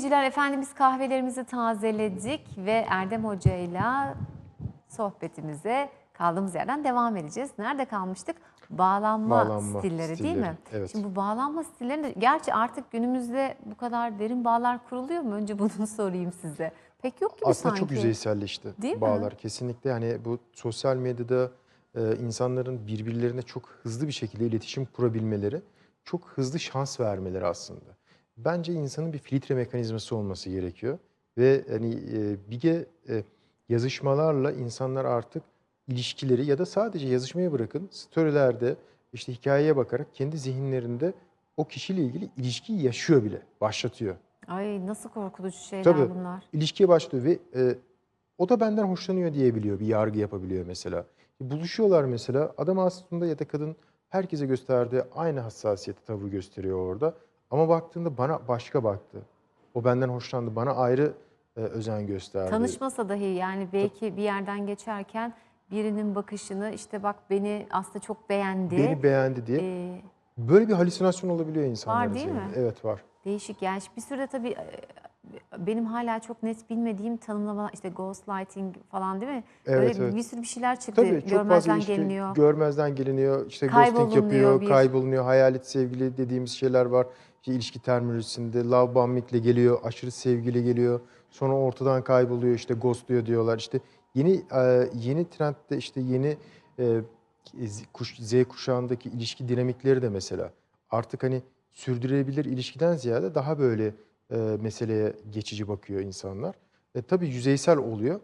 izleyiciler, Efendimiz kahvelerimizi tazeledik ve Erdem Hoca ile sohbetimize kaldığımız yerden devam edeceğiz. Nerede kalmıştık? Bağlanma, Bağlanma stilleri, değil stilleri, mi? evet. Şimdi bu bağlanma stillerinde gerçi artık günümüzde bu kadar derin bağlar kuruluyor mu? Önce bunu sorayım size. Pek yok gibi Aslında sanki. çok yüzeyselleşti Değil mi? bağlar. Kesinlikle yani bu sosyal medyada e, insanların birbirlerine çok hızlı bir şekilde iletişim kurabilmeleri, çok hızlı şans vermeleri aslında. Bence insanın bir filtre mekanizması olması gerekiyor ve hani e, Bige e, yazışmalarla insanlar artık ilişkileri ya da sadece yazışmayı bırakın storylerde işte hikayeye bakarak kendi zihinlerinde o kişiyle ilgili ilişkiyi yaşıyor bile, başlatıyor. Ay nasıl korkutucu şeyler Tabii. bunlar. ilişkiye başlıyor ve e, o da benden hoşlanıyor diyebiliyor, bir yargı yapabiliyor mesela. Buluşuyorlar mesela, adam aslında ya da kadın herkese gösterdiği aynı hassasiyeti tavır gösteriyor orada. Ama baktığında bana başka baktı. O benden hoşlandı, bana ayrı e, özen gösterdi. Tanışmasa dahi yani belki bir yerden geçerken birinin bakışını işte bak beni aslında çok beğendi. Beni beğendi diye. Ee, Böyle bir halüsinasyon olabiliyor insanların değil mi? Evet var. Değişik yani bir sürü de tabii e, benim hala çok net bilmediğim tanımlamalar işte ghostlighting falan değil mi? Evet, Böyle evet. bir sürü bir şeyler çıktı. Tabii çok fazla Görmezden ilişki geliniyor. görmezden geliniyor. İşte ghosting yapıyor, bir- kaybolunuyor. Hayalet sevgili dediğimiz şeyler var. İşte ilişki terminolojisinde love bombingle geliyor, aşırı sevgili geliyor. Sonra ortadan kayboluyor, işte ghostluyor diyorlar. İşte yeni e, yeni trendde işte yeni e, Z kuşağındaki ilişki dinamikleri de mesela artık hani sürdürülebilir ilişkiden ziyade daha böyle e, meseleye geçici bakıyor insanlar. E, tabii yüzeysel oluyor.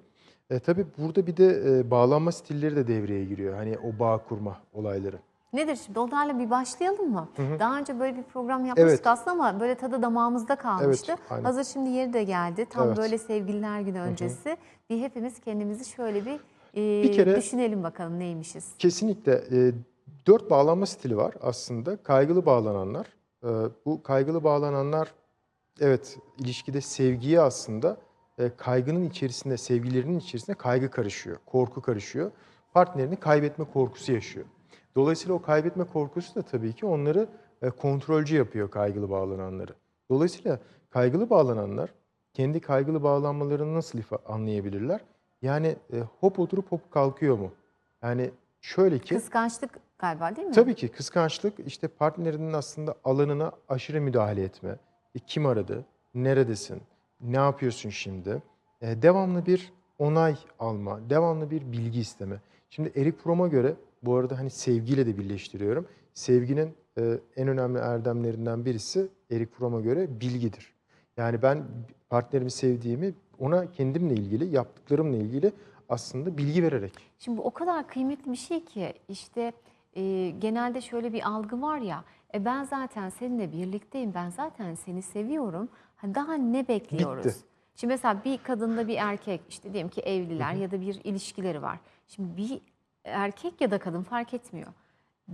E, tabii burada bir de e, bağlanma stilleri de devreye giriyor. Hani o bağ kurma olayları. Nedir şimdi onlarla bir başlayalım mı? Daha önce böyle bir program yapmıştık Evet. aslında ama böyle tadı damağımızda kalmıştı. Evet, aynen. Hazır şimdi yeri de geldi. Tam Evet. böyle sevgililer günü öncesi. Bir hepimiz kendimizi şöyle bir, e, Bir kere- düşünelim bakalım neymişiz. Kesinlikle e, dört bağlanma stili var aslında. Kaygılı bağlananlar. E, bu kaygılı bağlananlar evet ilişkide sevgiye aslında e, kaygının içerisinde, sevgilerinin içerisinde kaygı karışıyor, korku karışıyor. Partnerini kaybetme korkusu yaşıyor. Dolayısıyla o kaybetme korkusu da tabii ki onları e, kontrolcü yapıyor kaygılı bağlananları. Dolayısıyla kaygılı bağlananlar kendi kaygılı bağlanmalarını nasıl anlayabilirler? Yani e, hop oturup hop kalkıyor mu? Yani şöyle ki Kıskançlık galiba değil mi? tabii ki kıskançlık işte partnerinin aslında alanına aşırı müdahale etme. E, kim aradı? Neredesin? Ne yapıyorsun şimdi? E, devamlı bir onay alma, devamlı bir bilgi isteme. Şimdi Eric Fromm'a göre bu arada hani sevgiyle de birleştiriyorum. Sevginin e, en önemli erdemlerinden birisi Eric Fromm'a göre bilgidir. Yani ben partnerimi sevdiğimi ona kendimle ilgili, yaptıklarımla ilgili aslında bilgi vererek. Şimdi o kadar kıymetli bir şey ki işte e, genelde şöyle bir algı var ya e, ben zaten seninle birlikteyim ben zaten seni seviyorum Ha, daha ne bekliyoruz? Bitti. Şimdi mesela bir kadınla bir erkek işte diyelim ki evliler ya da bir ilişkileri var. Şimdi bir erkek ya da kadın fark etmiyor.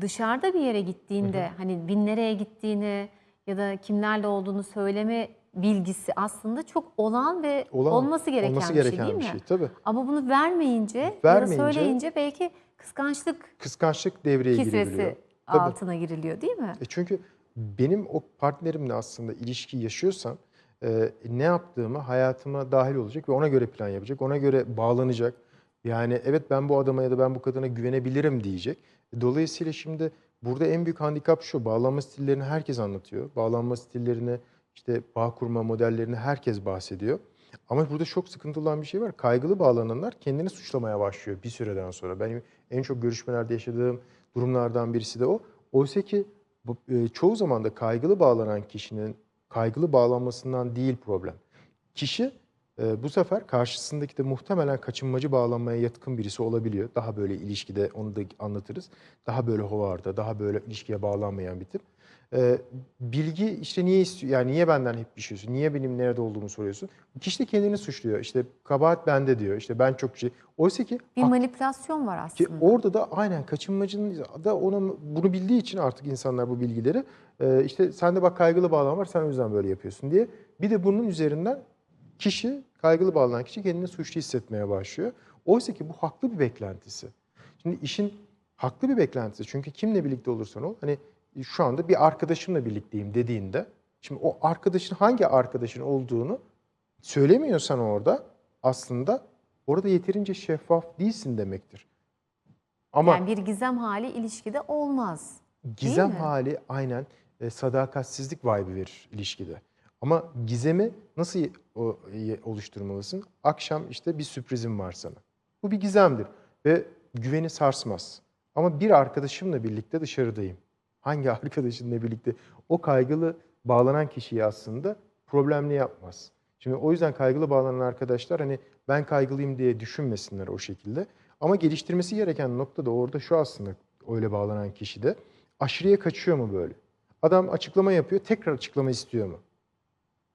Dışarıda bir yere gittiğinde hani bin nereye gittiğini ya da kimlerle olduğunu söyleme bilgisi aslında çok olan ve Olan- olması gereken, olması bir şey gereken değil bir mi? şey, tabii. Ama bunu vermeyince, ya Vermeyince- da söyleyince belki kıskançlık Kıskançlık devreye girebiliyor. kisvesi Tabii. altına giriliyor değil mi? E çünkü benim o partnerimle aslında ilişki yaşıyorsam e, ne yaptığımı hayatıma dahil olacak ve ona göre plan yapacak, ona göre bağlanacak. Yani evet ben bu adama ya da ben bu kadına güvenebilirim diyecek. Dolayısıyla şimdi burada en büyük handikap şu, bağlanma stillerini herkes anlatıyor. Bağlanma stillerini, işte bağ kurma modellerini herkes bahsediyor. Ama burada çok sıkıntılı olan bir şey var. Kaygılı bağlananlar kendini suçlamaya başlıyor bir süreden sonra. Benim en çok görüşmelerde yaşadığım durumlardan birisi de o. Oysa ki e, çoğu zaman da kaygılı bağlanan kişinin kaygılı bağlanmasından değil problem. Kişi e, bu sefer karşısındaki de muhtemelen kaçınmacı bağlanmaya yatkın birisi olabiliyor. Daha böyle ilişkide onu da anlatırız. Daha böyle hovarda, daha böyle ilişkiye bağlanmayan bir tip. E, bilgi işte niye istiyor, yani niye benden hep bir şey istiyorsun, niye benim nerede olduğumu soruyorsun. Kişi de kendini suçluyor. İşte kabahat bende diyor. İşte ben çok şey. Oysa ki Bir manipülasyon var ki aslında. orada da aynen kaçınmacının da ona bunu bildiği için artık insanlar bu bilgileri e, işte sende bak kaygılı bağlan var sen o yüzden böyle yapıyorsun diye. Bir de bunun üzerinden kişi kaygılı bağlanan kişi kendini suçlu hissetmeye başlıyor. Oysa ki bu haklı bir beklentisi. Şimdi işin haklı bir beklentisi. Çünkü kimle birlikte olursan ol hani şu anda bir arkadaşımla birlikteyim dediğinde Şimdi o arkadaşın hangi arkadaşın olduğunu söylemiyorsan orada aslında orada yeterince şeffaf değilsin demektir. Ama yani bir gizem hali ilişkide olmaz. Gizem hali aynen e, sadakatsizlik vibe'ı verir ilişkide. Ama gizemi nasıl oluşturmalısın? Akşam işte bir sürprizim var sana. Bu bir gizemdir ve güveni sarsmaz. Ama bir arkadaşımla birlikte dışarıdayım. Hangi arkadaşınla birlikte? O kaygılı bağlanan kişiyi aslında problemli yapmaz. Şimdi o yüzden kaygılı bağlanan arkadaşlar hani ben kaygılıyım diye düşünmesinler o şekilde. Ama geliştirmesi gereken nokta da orada şu aslında öyle bağlanan kişi de aşırıya kaçıyor mu böyle? Adam açıklama yapıyor, tekrar açıklama istiyor mu?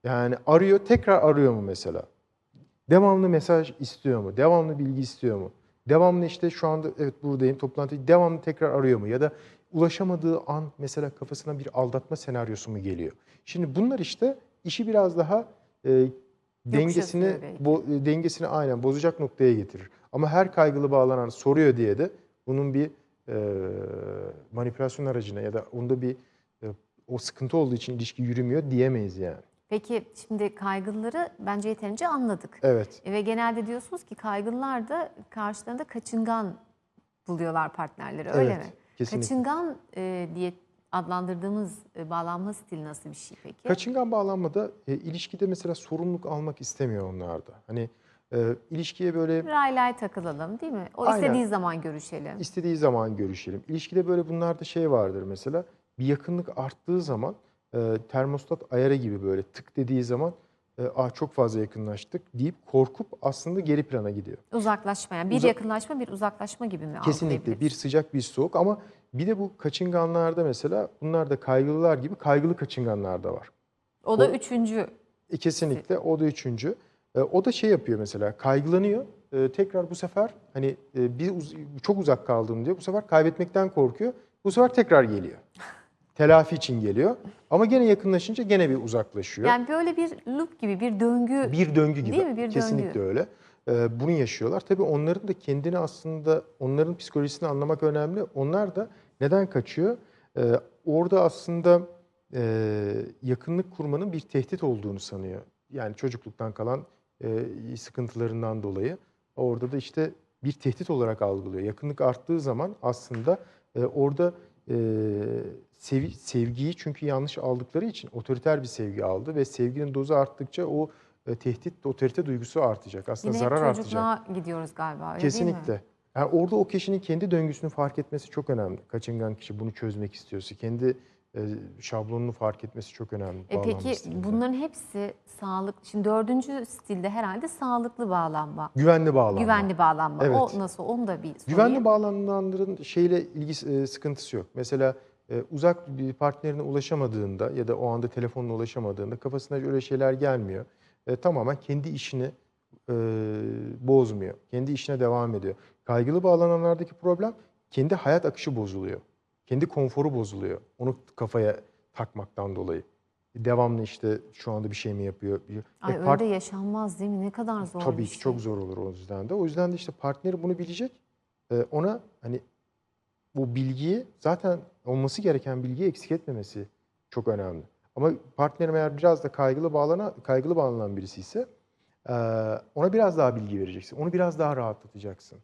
Yani arıyor, tekrar arıyor mu mesela? Devamlı mesaj istiyor mu? Devamlı bilgi istiyor mu? Devamlı işte şu anda evet buradayım toplantı devamlı tekrar arıyor mu? Ya da ulaşamadığı an mesela kafasına bir aldatma senaryosu mu geliyor? Şimdi bunlar işte işi biraz daha e, dengesini bo- e, dengesini aynen bozacak noktaya getirir. Ama her kaygılı bağlanan soruyor diye de bunun bir e, manipülasyon aracına ya da onda bir e, o sıkıntı olduğu için ilişki yürümüyor diyemeyiz yani. Peki şimdi kaygılıları bence yeterince anladık. Evet. E Ve genelde diyorsunuz ki kaygılılar da karşılarında kaçıngan buluyorlar partnerleri öyle Evet, mi? kesinlikle. Kaçıngan e, diye adlandırdığımız e, bağlanma stili nasıl bir şey peki? Kaçıngan bağlanmada e, ilişkide mesela sorumluluk almak istemiyor onlar da. Hani e, ilişkiye böyle Ray lay takılalım değil mi? O Aynen. istediği zaman görüşelim. istediği zaman görüşelim. İlişkide böyle bunlarda şey vardır mesela. Bir yakınlık arttığı zaman e, termostat ayarı gibi böyle tık dediği zaman e, ah çok fazla yakınlaştık deyip korkup aslında geri plana gidiyor. Uzaklaşma yani bir Uza- yakınlaşma bir uzaklaşma gibi mi Kesinlikle bir sıcak bir soğuk ama bir de bu kaçınganlarda mesela bunlar da kaygılılar gibi kaygılı kaçınganlar da var. O da o- üçüncü. E, kesinlikle o da üçüncü. E, o da şey yapıyor mesela kaygılanıyor. E, tekrar bu sefer hani e, bir uz- çok uzak kaldım diyor. Bu sefer kaybetmekten korkuyor. Bu sefer tekrar geliyor. Telafi için geliyor. Ama gene yakınlaşınca gene bir uzaklaşıyor. Yani böyle bir loop gibi bir döngü. bir döngü gibi. Değil mi? Bir Kesinlikle döngü. öyle. E, bunu yaşıyorlar. Tabii onların da kendini aslında onların psikolojisini anlamak önemli. Onlar da neden kaçıyor? E, orada aslında e, yakınlık kurmanın bir tehdit olduğunu sanıyor. Yani çocukluktan kalan e, sıkıntılarından dolayı. Orada da işte bir tehdit olarak algılıyor. Yakınlık arttığı zaman aslında e, orada e, sevi- sevgiyi çünkü yanlış aldıkları için otoriter bir sevgi aldı ve sevginin dozu arttıkça o e, tehdit, otorite duygusu artacak. Aslında Yine zarar artacak. gidiyoruz galiba öyle değil mi? Kesinlikle. Yani orada o kişinin kendi döngüsünü fark etmesi çok önemli. Kaçıngan kişi bunu çözmek istiyorsa kendi şablonunu fark etmesi çok önemli. E peki stilinde. bunların hepsi sağlık. Şimdi dördüncü stilde herhalde sağlıklı bağlanma. güvenli bağlanma. Güvenli bağlanma. Evet. O nasıl? Onu da bir sorayım. Güvenli bağlananların şeyle ilgisi e, sıkıntısı yok. Mesela e, uzak bir partnerine ulaşamadığında ya da o anda telefonla ulaşamadığında kafasına öyle şeyler gelmiyor. E, tamamen kendi işini e, bozmuyor. Kendi işine devam ediyor. Kaygılı bağlananlardaki problem kendi hayat akışı bozuluyor. Kendi konforu bozuluyor. Onu kafaya takmaktan dolayı. Devamlı işte şu anda bir şey mi yapıyor? Bir- Ay E, öyle part- yaşanmaz değil mi? Ne kadar zor Tabii ki şey. çok zor olur o yüzden de. O yüzden de işte partneri bunu bilecek. Ee, ona hani bu bilgiyi zaten olması gereken bilgiyi eksik etmemesi çok önemli. Ama partnerim eğer biraz da kaygılı bağlanan kaygılı bağlanan birisi ise eee, ona biraz daha bilgi vereceksin. Onu biraz daha rahatlatacaksın.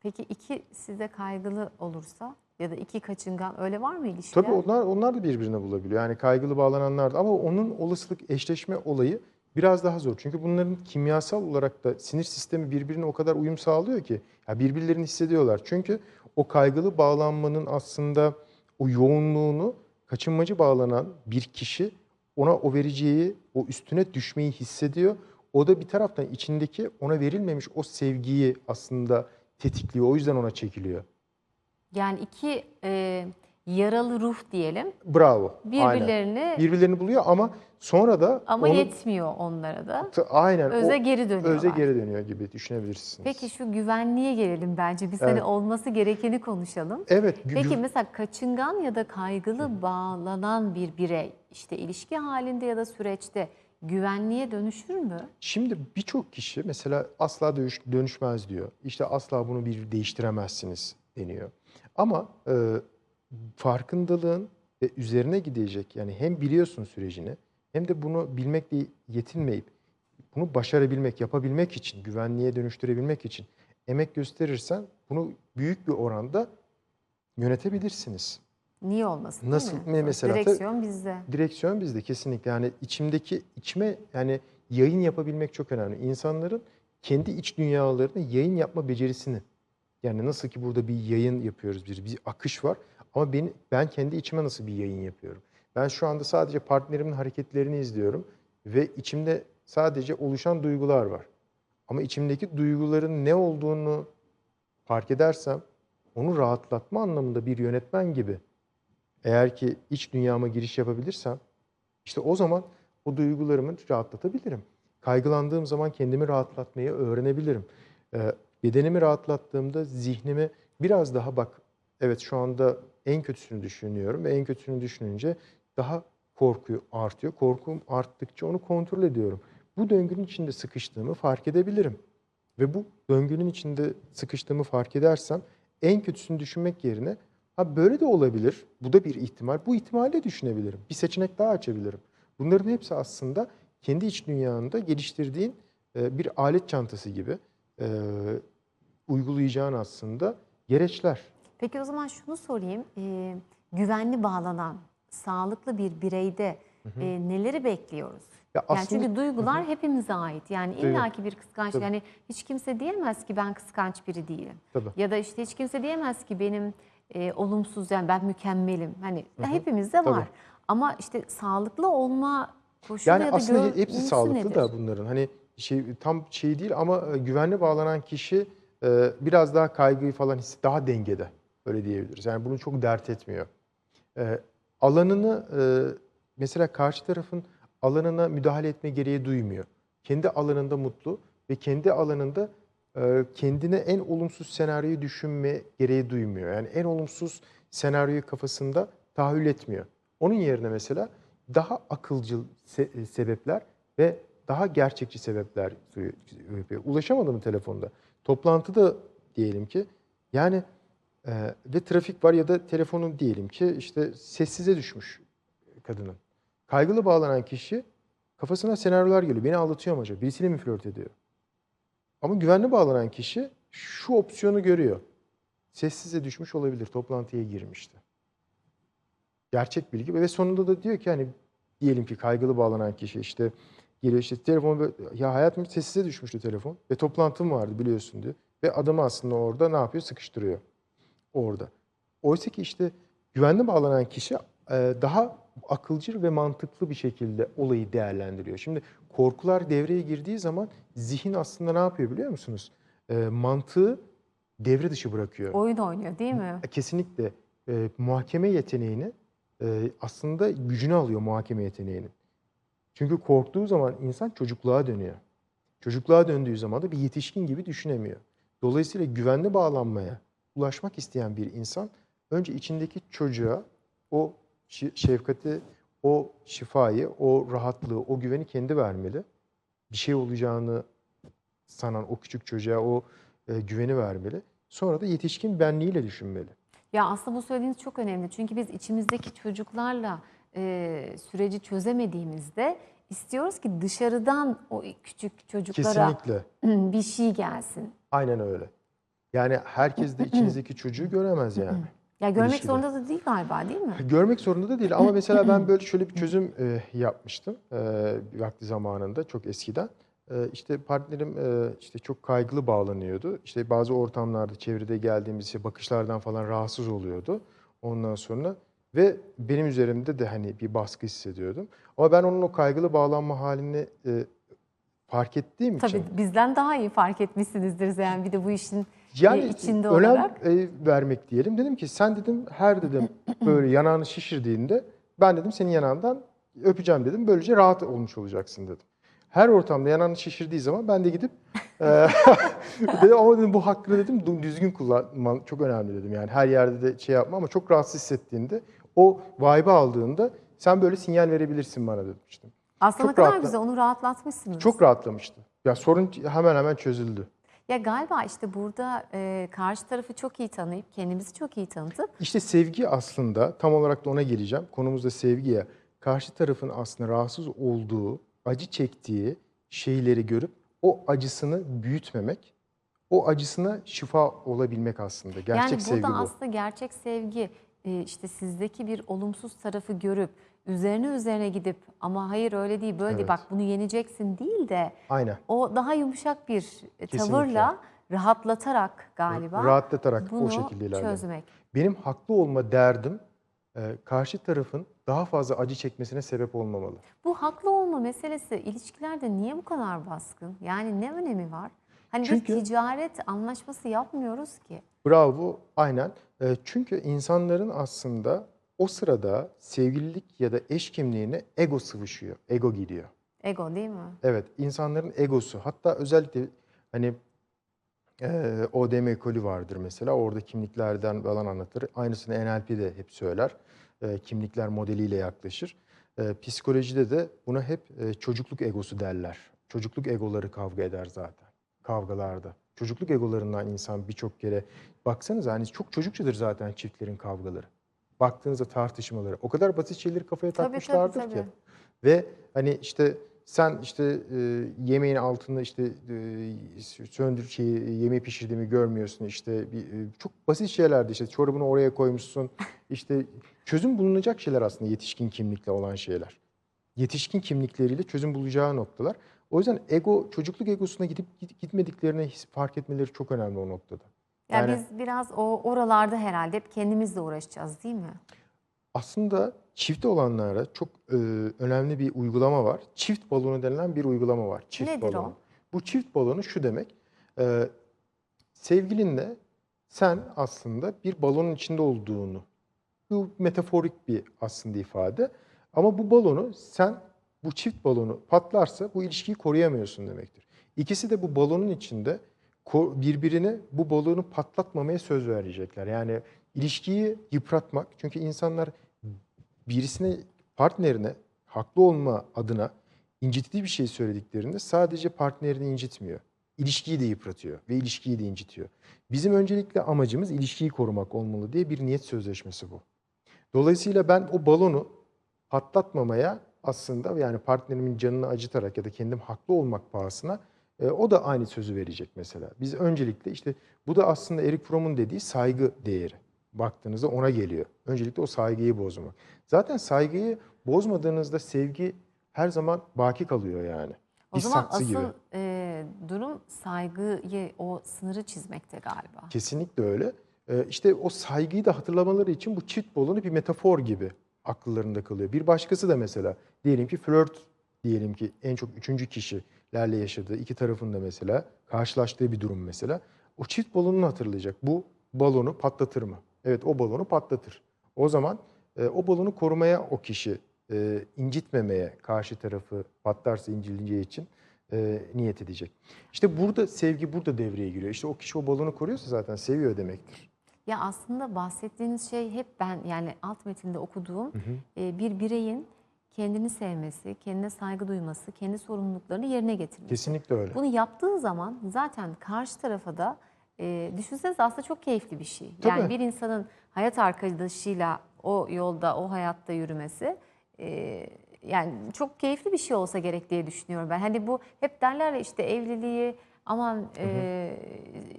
Peki iki size kaygılı olursa ya da iki kaçıngan öyle var mı ilişkiler? Tabii onlar onlar da birbirine bulabiliyor. Yani kaygılı bağlananlar da ama onun olasılık eşleşme olayı biraz daha zor. Çünkü bunların kimyasal olarak da sinir sistemi birbirine o kadar uyum sağlıyor ki ya birbirlerini hissediyorlar. Çünkü o kaygılı bağlanmanın aslında o yoğunluğunu kaçınmacı bağlanan bir kişi ona o vereceği, o üstüne düşmeyi hissediyor. O da bir taraftan içindeki ona verilmemiş o sevgiyi aslında tetikliyor. O yüzden ona çekiliyor. Yani iki e, yaralı ruh diyelim Bravo. Aynen. birbirlerini birbirlerini buluyor ama sonra da ama onu yetmiyor onlara da. aynen Öze o geri dönüyorlar. öze geri dönüyor gibi düşünebilirsiniz. Peki şu güvenliğe gelelim bence. Biz hani Evet. olması gerekeni konuşalım. evet Peki mesela kaçıngan ya da kaygılı bağlanan bir birey işte ilişki halinde ya da süreçte güvenliğe dönüşür mü? şimdi birçok kişi mesela asla dönüş, dönüşmez diyor. İşte asla bunu bir değiştiremezsiniz deniyor. Ama e, farkındalığın ve üzerine gidecek yani hem biliyorsun sürecini hem de bunu bilmekle yetinmeyip bunu başarabilmek, yapabilmek için, güvenliğe dönüştürebilmek için emek gösterirsen bunu büyük bir oranda yönetebilirsiniz. Niye olmasın Nasıl mi? mi mesela? Direksiyon bizde. Direksiyon bizde kesinlikle. Yani içimdeki içime yani yayın yapabilmek çok önemli. İnsanların kendi iç dünyalarını yayın yapma becerisini. Yani nasıl ki burada bir yayın yapıyoruz, bir, bir akış var. Ama ben, ben kendi içime nasıl bir yayın yapıyorum? Ben şu anda sadece partnerimin hareketlerini izliyorum ve içimde sadece oluşan duygular var. Ama içimdeki duyguların ne olduğunu fark edersem onu rahatlatma anlamında bir yönetmen gibi eğer ki iç dünyama giriş yapabilirsem işte o zaman o duygularımı rahatlatabilirim. Kaygılandığım zaman kendimi rahatlatmayı öğrenebilirim. Ee, bedenimi rahatlattığımda zihnimi biraz daha bak evet şu anda en kötüsünü düşünüyorum ve en kötüsünü düşününce daha korku artıyor. Korkum arttıkça onu kontrol ediyorum. Bu döngünün içinde sıkıştığımı fark edebilirim. Ve bu döngünün içinde sıkıştığımı fark edersem en kötüsünü düşünmek yerine ha böyle de olabilir. Bu da bir ihtimal. Bu ihtimali de düşünebilirim. Bir seçenek daha açabilirim. Bunların hepsi aslında kendi iç dünyanda geliştirdiğin bir alet çantası gibi e, uygulayacağın aslında gereçler. Peki o zaman şunu sorayım. Ee, güvenli bağlanan, sağlıklı bir bireyde e, neleri bekliyoruz? Ya Yani aslında çünkü duygular hepimize ait. Yani illaki bir kıskanç. Tabii. Yani hiç kimse diyemez ki ben kıskanç biri değilim. Tabii. Ya da işte hiç kimse diyemez ki benim e, olumsuz yani ben mükemmelim. Hani hepimizde var. Tabii. Ama işte sağlıklı olma koşulu Yani ya da aslında hepsi sağlıklı nedir? da bunların. Hani şey tam şey değil ama e, güvenli bağlanan kişi e, biraz daha kaygıyı falan hissi daha dengede. Öyle diyebiliriz. Yani bunu çok dert etmiyor. E, alanını e, mesela karşı tarafın alanına müdahale etme gereği duymuyor. Kendi alanında mutlu ve kendi alanında e, kendine en olumsuz senaryoyu düşünme gereği duymuyor. Yani en olumsuz senaryoyu kafasında tahayyül etmiyor. Onun yerine mesela daha akılcıl se- e, sebepler ve daha gerçekçi sebepler. Ulaşamadı mı telefonda? Toplantıda diyelim ki yani e, ve trafik var ya da telefonun diyelim ki işte sessize düşmüş kadının. Kaygılı bağlanan kişi kafasına senaryolar geliyor. Beni aldatıyor mu acaba? Birisiyle mi flört ediyor? Ama güvenli bağlanan kişi şu opsiyonu görüyor. Sessize düşmüş olabilir. Toplantıya girmişti. Gerçek bilgi ve sonunda da diyor ki hani diyelim ki kaygılı bağlanan kişi işte geliyor işte telefon ya hayatım sessize düşmüştü telefon ve toplantım vardı biliyorsun diyor. Ve adamı aslında orada ne yapıyor? Sıkıştırıyor orada. Oysa ki işte güvenli bağlanan kişi e, daha akılcı ve mantıklı bir şekilde olayı değerlendiriyor. Şimdi korkular devreye girdiği zaman zihin aslında ne yapıyor biliyor musunuz? E, mantığı devre dışı bırakıyor. Oyun oynuyor değil mi? Kesinlikle e, muhakeme yeteneğini aslında gücünü alıyor muhakeme yeteneğinin. Çünkü korktuğu zaman insan çocukluğa dönüyor. Çocukluğa döndüğü zaman da bir yetişkin gibi düşünemiyor. Dolayısıyla güvenli bağlanmaya ulaşmak isteyen bir insan önce içindeki çocuğa o şefkati, o şifayı, o rahatlığı, o güveni kendi vermeli. Bir şey olacağını sanan o küçük çocuğa o e, güveni vermeli. Sonra da yetişkin benliğiyle düşünmeli. Ya aslında bu söylediğiniz çok önemli. Çünkü biz içimizdeki çocuklarla e, süreci çözemediğimizde istiyoruz ki dışarıdan o küçük çocuklara Kesinlikle. bir şey gelsin. Aynen öyle. Yani herkes de içinizdeki çocuğu göremez yani. Ya görmek İlişkide. zorunda da değil galiba değil mi? Görmek zorunda da değil ama mesela ben böyle şöyle bir çözüm e, yapmıştım e, bir vakti zamanında çok eskiden. E, işte partnerim e, işte çok kaygılı bağlanıyordu. İşte bazı ortamlarda çevrede geldiğimiz işte bakışlardan falan rahatsız oluyordu. Ondan sonra ve benim üzerimde de hani bir baskı hissediyordum. Ama ben onun o kaygılı bağlanma halini e, fark ettiğim için Tabii bizden daha iyi fark etmişsinizdir yani bir de bu işin Yani e, içinde önem olarak. e, vermek diyelim. Dedim ki sen dedim her dedim böyle yanağını şişirdiğinde ben dedim senin yanağından öpeceğim dedim. Böylece rahat olmuş olacaksın dedim. Her ortamda yanağını şişirdiği zaman ben de gidip e, dedim ama dedim bu hakkını dedim dü- düzgün kullanman çok önemli dedim. Yani her yerde de şey yapma ama çok rahatsız hissettiğinde o vibe'ı aldığında sen böyle sinyal verebilirsin bana demiştim. Aslında çok ne kadar rahatla- güzel onu rahatlatmışsınız. Çok rahatlamıştı. Ya sorun hemen hemen çözüldü. Ya galiba işte burada e, karşı tarafı çok iyi tanıyıp kendimizi çok iyi tanıtıp İşte sevgi aslında tam olarak da ona geleceğim. Konumuz da sevgi ya. Karşı tarafın aslında rahatsız olduğu, acı çektiği şeyleri görüp o acısını büyütmemek, o acısına şifa olabilmek aslında. Gerçek yani burada sevgi bu. aslında gerçek sevgi işte sizdeki bir olumsuz tarafı görüp üzerine üzerine gidip ama hayır öyle değil böyle değil Evet. bak bunu yeneceksin değil de Aynen. o daha yumuşak bir e, Kesinlikle. tavırla rahatlatarak galiba Rahatlatarak bunu o şekilde ilerlemek. çözmek. Benim haklı olma derdim e, karşı tarafın daha fazla acı çekmesine sebep olmamalı. Bu haklı olma meselesi ilişkilerde niye bu kadar baskın? Yani ne önemi var? Hani Çünkü- bir ticaret anlaşması yapmıyoruz ki. Bravo, aynen. E, çünkü insanların aslında o sırada sevgililik ya da eş kimliğine ego sıvışıyor, ego giriyor. Ego değil mi? Evet, insanların egosu. Hatta özellikle hani eee ODM ekolü vardır mesela. Orada kimliklerden falan anlatır. Aynısını NLP de hep söyler. Eee, kimlikler modeliyle yaklaşır. Eee, psikolojide de buna hep eee, çocukluk egosu derler. Çocukluk egoları kavga eder zaten kavgalarda. Çocukluk egolarından insan birçok kere baksanıza hani çok çocukçadır zaten çiftlerin kavgaları. Baktığınızda tartışmaları. O kadar basit şeyleri kafaya Tabii, tabii, takmışlardır ki. tabii. Ve hani işte sen işte e, yemeğin altında işte e, söndür şeyi yemeği pişirdiğimi görmüyorsun işte bir, e, çok basit şeylerdi işte çorabını oraya koymuşsun işte çözüm bulunacak şeyler aslında yetişkin kimlikle olan şeyler. Yetişkin kimlikleriyle çözüm bulacağı noktalar. O yüzden ego çocukluk egosuna gidip git- gitmediklerini fark etmeleri çok önemli o noktada. Yani, Yani- biz biraz o oralarda herhalde hep kendimizle uğraşacağız değil mi? Aslında çift olanlara çok e, önemli bir uygulama var. Çift balonu denilen bir uygulama var. Çift Nedir balonu. o? Bu çift balonu şu demek. e, sevgilinle sen aslında bir balonun içinde olduğunu. Bu metaforik bir aslında ifade. Ama bu balonu sen bu çift balonu patlarsa bu ilişkiyi koruyamıyorsun demektir. İkisi de bu balonun içinde birbirine bu balonu patlatmamaya söz verecekler. Yani ilişkiyi yıpratmak. Çünkü insanlar birisine, partnerine haklı olma adına incitici bir şey söylediklerinde sadece partnerini incitmiyor. İlişkiyi de yıpratıyor ve ilişkiyi de incitiyor. Bizim öncelikle amacımız ilişkiyi korumak olmalı diye bir niyet sözleşmesi bu. Dolayısıyla ben o balonu patlatmamaya aslında yani partnerimin canını acıtarak ya da kendim haklı olmak pahasına e, o da aynı sözü verecek mesela. Biz öncelikle işte bu da aslında Eric Fromm'un dediği saygı değeri. Baktığınızda ona geliyor. Öncelikle o saygıyı bozmak. Zaten saygıyı bozmadığınızda sevgi her zaman baki kalıyor yani. O Bir zaman asıl gibi. e, durum saygıyı, o sınırı çizmekte galiba. Kesinlikle öyle. Ee, işte o saygıyı da hatırlamaları için bu çift balonu bir metafor gibi akıllarında kalıyor. Bir başkası da mesela diyelim ki flört diyelim ki en çok üçüncü kişilerle yaşadığı iki tarafın da mesela karşılaştığı bir durum mesela. O çift balonunu hatırlayacak. Bu balonu patlatır mı? Evet o balonu patlatır. O zaman e, o balonu korumaya o kişi e, incitmemeye karşı tarafı patlarsa incineceği için e, niyet edecek. İşte burada sevgi burada devreye giriyor. İşte o kişi o balonu koruyorsa zaten seviyor demektir. Ya aslında bahsettiğiniz şey hep ben yani alt metinde okuduğum e, bir bireyin kendini sevmesi, kendine saygı duyması, kendi sorumluluklarını yerine getirmesi. Kesinlikle öyle. Bunu yaptığı zaman zaten karşı tarafa da e, düşünseniz aslında çok keyifli bir şey. Tabii. Yani bir insanın hayat arkadaşıyla o yolda, o hayatta yürümesi e, yani çok keyifli bir şey olsa gerek diye düşünüyorum ben. Hani bu hep derler ya işte evliliği aman e,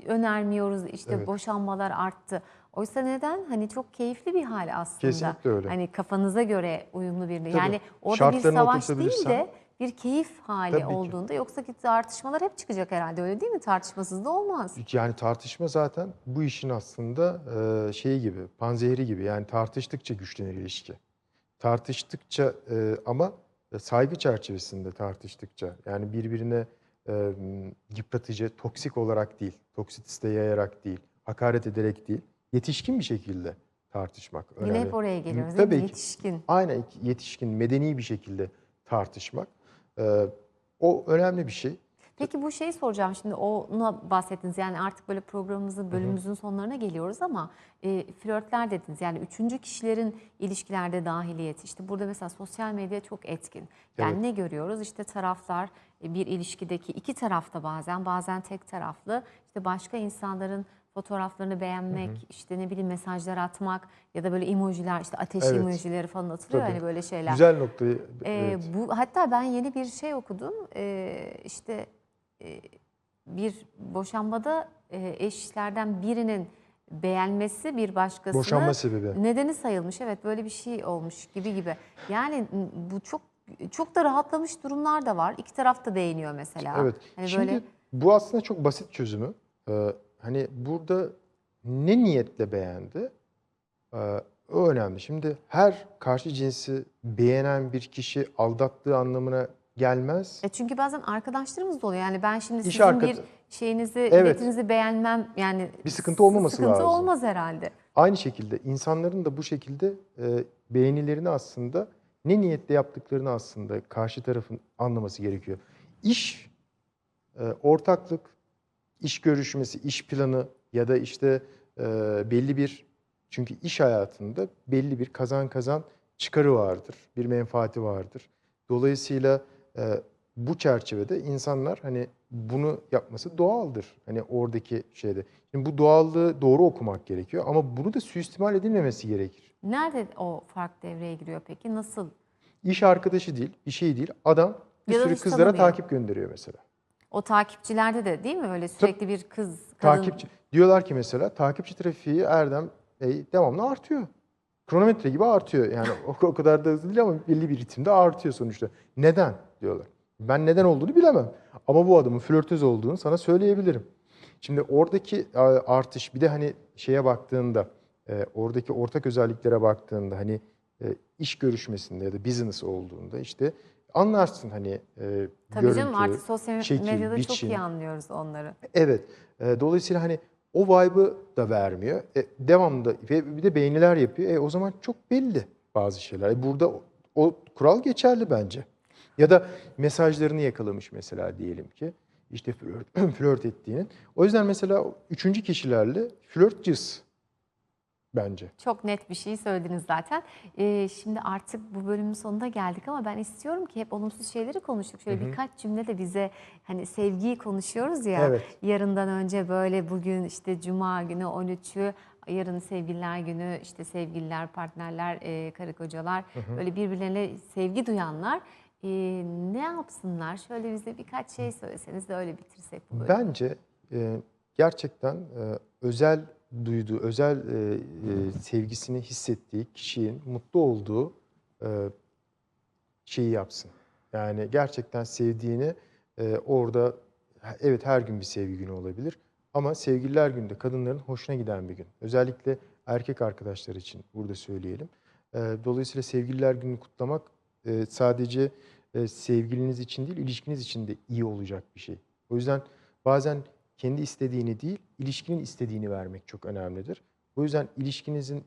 önermiyoruz işte Evet. boşanmalar arttı. Oysa neden? Hani çok keyifli bir hal aslında. Kesinlikle öyle. Hani kafanıza göre uyumlu bir Tabii. Yani orada bir savaş değil de bir keyif hali Tabii ki. olduğunda yoksa ki tartışmalar hep çıkacak herhalde öyle değil mi? Tartışmasız da olmaz. Yani tartışma zaten bu işin aslında e, şeyi gibi, panzehri gibi. Yani tartıştıkça güçlenir ilişki. Tartıştıkça e, ama saygı çerçevesinde tartıştıkça. Yani birbirine e, yıpratıcı, toksik olarak değil, toksitiste yayarak değil, hakaret ederek değil, yetişkin bir şekilde tartışmak Yine önemli. hep oraya geliyoruz Tabii değil mi? ki. Yetişkin. Aynen yetişkin, medeni bir şekilde tartışmak. e, o önemli bir şey. Peki bu şeyi soracağım şimdi ona bahsettiniz yani artık böyle programımızın bölümümüzün sonlarına geliyoruz ama e, flörtler dediniz yani üçüncü kişilerin ilişkilerde dahiliyeti işte burada mesela sosyal medya çok etkin. Yani Evet. ne görüyoruz işte taraflar e, bir ilişkideki iki tarafta bazen bazen tek taraflı işte başka insanların fotoğraflarını beğenmek işte ne bileyim mesajlar atmak ya da böyle emojiler işte ateş Evet. emojileri falan atılıyor Tabii. hani böyle şeyler. Güzel noktayı. Ee, evet. bu hatta ben yeni bir şey okudum. Ee, işte e, bir boşanmada e, eşlerden birinin beğenmesi bir başkasını Boşanma sebebi. nedeni sayılmış. Evet böyle bir şey olmuş gibi gibi. Yani bu çok çok da rahatlamış durumlar da var. İki taraf da beğeniyor mesela. Evet. Hani Şimdi böyle bu aslında çok basit çözümü. Ee, hani burada ne niyetle beğendi? Ee, o önemli. Şimdi her karşı cinsi beğenen bir kişi aldattığı anlamına gelmez. E çünkü bazen arkadaşlarımız da oluyor. Yani ben şimdi İş sizin arkada- bir şeyinizi, Evet. iletinizi beğenmem yani Bir sıkıntı olmaması sıkıntı lazım. olmaz herhalde. Aynı şekilde insanların da bu şekilde e, beğenilerini aslında ne niyetle yaptıklarını aslında karşı tarafın anlaması gerekiyor. İş, e, ortaklık, iş görüşmesi, iş planı ya da işte e, belli bir çünkü iş hayatında belli bir kazan kazan çıkarı vardır, bir menfaati vardır. Dolayısıyla e, bu çerçevede insanlar hani bunu yapması doğaldır. Hani oradaki şeyde. Şimdi bu doğallığı doğru okumak gerekiyor ama bunu da suistimal edilmemesi gerekir. Nerede o fark devreye giriyor peki? Nasıl? İş arkadaşı değil, bir şey değil. Adam bir Ya sürü kızlara tanımıyor. takip gönderiyor mesela. O takipçilerde de değil mi? Öyle sürekli bir kız, kadın. Takipçi diyorlar ki mesela takipçi trafiği Erdem Bey devamlı artıyor. Kronometre gibi artıyor. Yani o, o kadar da hızlı değil ama belli bir ritimde artıyor sonuçta. Neden diyorlar. Ben neden olduğunu bilemem. Ama bu adamın flörtöz olduğunu sana söyleyebilirim. Şimdi oradaki e, artış bir de hani şeye baktığında e, oradaki ortak özelliklere baktığında hani e, iş görüşmesinde ya da business olduğunda işte anlarsın hani e, Tabii canım görüntü, artık sosyal şekil, medyada çok biçim. iyi anlıyoruz onları. Evet. E, dolayısıyla hani o vibe'ı da vermiyor. E, devamlı bir de beğeniler yapıyor. E, o zaman çok belli bazı şeyler. E, burada o, o kural geçerli bence. Ya da mesajlarını yakalamış mesela diyelim ki. işte flört, flört ettiğinin. O yüzden mesela üçüncü kişilerle flört cız bence. Çok net bir şey söylediniz zaten. Ee, şimdi artık bu bölümün sonuna geldik ama ben istiyorum ki hep olumsuz şeyleri konuştuk. Şöyle birkaç cümle de bize hani sevgiyi konuşuyoruz ya. Evet. Yarından önce böyle bugün işte Cuma günü 13'ü yarın sevgililer günü işte sevgililer, partnerler, e, karı kocalar böyle birbirlerine sevgi duyanlar e, ne yapsınlar? Şöyle bize birkaç şey söyleseniz de öyle bitirsek bu bölümü. Bence e, gerçekten e, özel duyduğu, özel e, e, sevgisini hissettiği kişinin mutlu olduğu e, şeyi yapsın. Yani gerçekten sevdiğini e, orada evet her gün bir sevgi günü olabilir ama sevgililer günde kadınların hoşuna giden bir gün. Özellikle erkek arkadaşlar için burada söyleyelim. E, dolayısıyla sevgililer gününü kutlamak e, sadece e, sevgiliniz için değil, ilişkiniz için de iyi olacak bir şey. O yüzden bazen kendi istediğini değil, ilişkinin istediğini vermek çok önemlidir. O yüzden ilişkinizin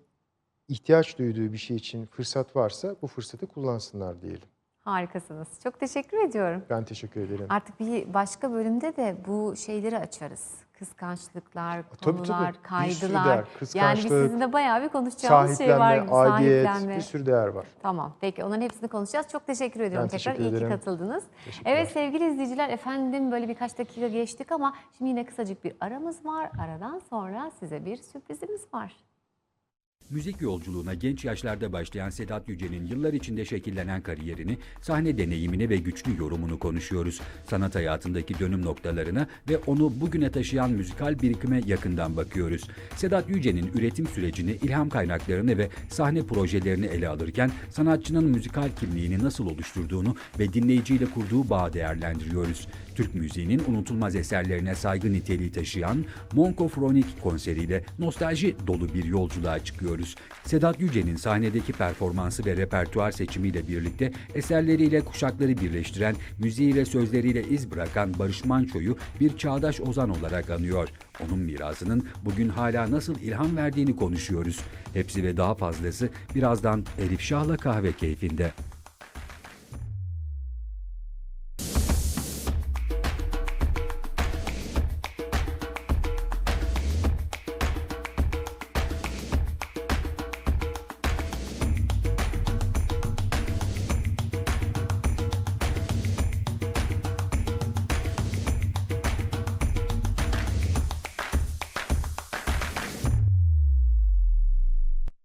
ihtiyaç duyduğu bir şey için fırsat varsa bu fırsatı kullansınlar diyelim. Harikasınız. Çok teşekkür ediyorum. Ben teşekkür ederim. Artık bir başka bölümde de bu şeyleri açarız. Kıskançlıklar, tabii. konular, Bir sürü kaydılar. değer. Yani biz sizinle bayağı bir konuşacağımız şey var. Sahiplenme, aidiyet, Sahiplenme. bir sürü değer var. Tamam. Peki onların hepsini konuşacağız. Çok teşekkür ediyorum Ben tekrar. teşekkür İyi ki ederim. katıldınız. Evet sevgili izleyiciler efendim böyle birkaç dakika geçtik ama şimdi yine kısacık bir aramız var. Aradan sonra size bir sürprizimiz var. Müzik yolculuğuna genç yaşlarda başlayan Sedat Yücel'in yıllar içinde şekillenen kariyerini, sahne deneyimini ve güçlü yorumunu konuşuyoruz. Sanat hayatındaki dönüm noktalarına ve onu bugüne taşıyan müzikal birikime yakından bakıyoruz. Sedat Yücel'in üretim sürecini, ilham kaynaklarını ve sahne projelerini ele alırken sanatçının müzikal kimliğini nasıl oluşturduğunu ve dinleyiciyle kurduğu bağı değerlendiriyoruz. Türk müziğinin unutulmaz eserlerine saygı niteliği taşıyan Monkofronik konseriyle nostalji dolu bir yolculuğa çıkıyoruz. Sedat Yücel'in sahnedeki performansı ve repertuar seçimiyle birlikte eserleriyle kuşakları birleştiren, müziğiyle sözleriyle iz bırakan Barış Manço'yu bir çağdaş ozan olarak anıyor. Onun mirasının bugün hala nasıl ilham verdiğini konuşuyoruz. Hepsi ve daha fazlası birazdan Elif Şah'la kahve keyfinde.